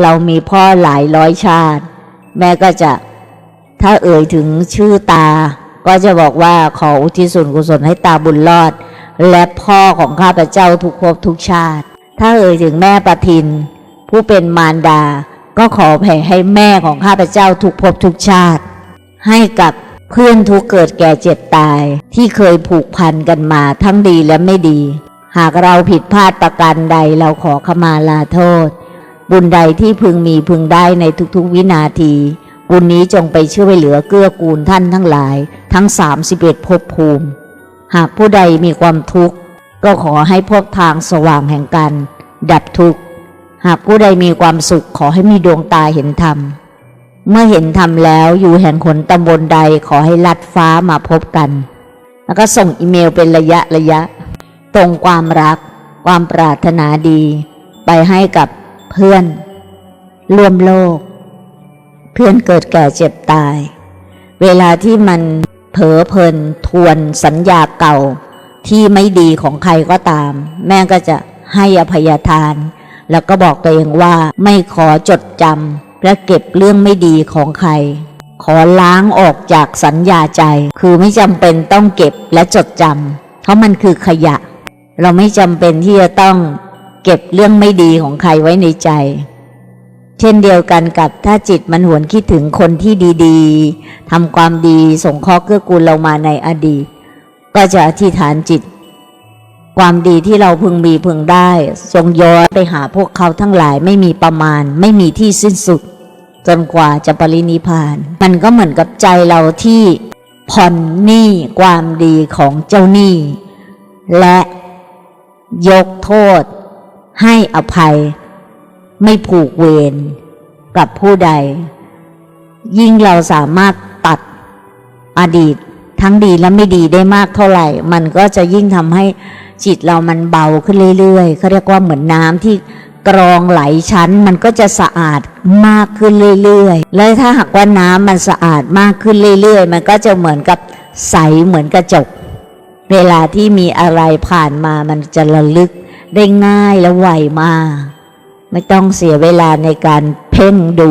เรามีพ่อหลายร้อยชาติ แม่ก็จะถ้าเอ่ยถึงชื่อตา ก็จะบอกว่าขออุทิศส่วนกุศลให้ตาบุญรอด และพ่อของข้าพเจ้าทุกภพทุกชาติ ถ้าเอ่ยถึงแม่ประทิน ผู้เป็นมารดา ก็ขอแผ่ให้แม่ของข้าพเจ้าทุกภพทุกชาติ ให้กับเพื่อนทุกเกิดแก่เจ็บตาย ที่เคยผูกพันกันมาทั้งดีและไม่ดี หากเราผิดพลาดประการใดเราขอขมาลาโทษ บุญใดที่พึงมีพึงได้ในทุกๆวินาที บุญนี้จงไปช่วยเหลือเกื้อกูลท่านทั้งหลาย ทั้ง 31ภพภูมิ หากผู้ใดมีความทุกข์ ก็ขอให้พบทางสว่างแห่งการดับทุกข์ หากผู้ใดมีความสุขขอให้มีดวงตาเห็นธรรม เมื่อเห็นธรรมแล้วอยู่แห่งขนตำบลใดขอให้ลัดฟ้ามาพบกัน แล้วก็ส่งอีเมลเป็นระยะระยะ ตรงความรัก ความปรารถนาดี ไปให้กับ เพื่อน ร่วมโลก เพื่อนเกิดแก่เจ็บตาย เวลาที่มันเผลอเพลินทวนสัญญาเก่าที่ไม่ดีของใครก็ตาม แม่ก็จะให้อภัยทาน แล้วก็บอกตัวเองว่าไม่ขอจดจำและเก็บเรื่องไม่ดีของใคร ขอล้างออกจากสัญญาใจ คือไม่จำเป็นต้องเก็บและจดจำเพราะมันคือขยะ เราไม่จำเป็นที่จะต้อง เก็บเรื่องไม่ดีของใครไว้ในใจ เช่นเดียวกันกับถ้าจิตมันหวนคิดถึงคนที่ดีๆทำความดีส่งข้อเกื้อกูลเรามาในอดีต ก็จะอธิษฐานจิต ความดีที่เราพึงมีพึงได้ ทรงย้อนไปหาพวกเขาทั้งหลายไม่มีประมาณ ไม่มีที่สิ้นสุด จนกว่าจะปรินิพพาน มันก็เหมือนกับใจเราที่ผ่อนหนี้ความดีของเจ้าหนี้และยกโทษ ให้อภัย ไม่ผูกเวรกับผู้ใด ยิ่งเราสามารถตัดอดีตทั้งดีและไม่ดีได้มากเท่าไหร่ มันก็จะยิ่งทำให้จิตเรามันเบาขึ้นเรื่อยๆเขาเรียกว่าเหมือนน้ำที่กรองไหลชั้นมันก็จะสะอาดมากขึ้นเรื่อยๆ แล้วถ้าหากว่าน้ำมันสะอาดมากขึ้นเรื่อยๆ มันก็จะเหมือนกับใสเหมือนกระจก เวลาที่มีอะไรผ่านมามันจะระลึก ได้ง่ายและไวมาก ไม่ต้องเสียเวลาในการเพ่งดู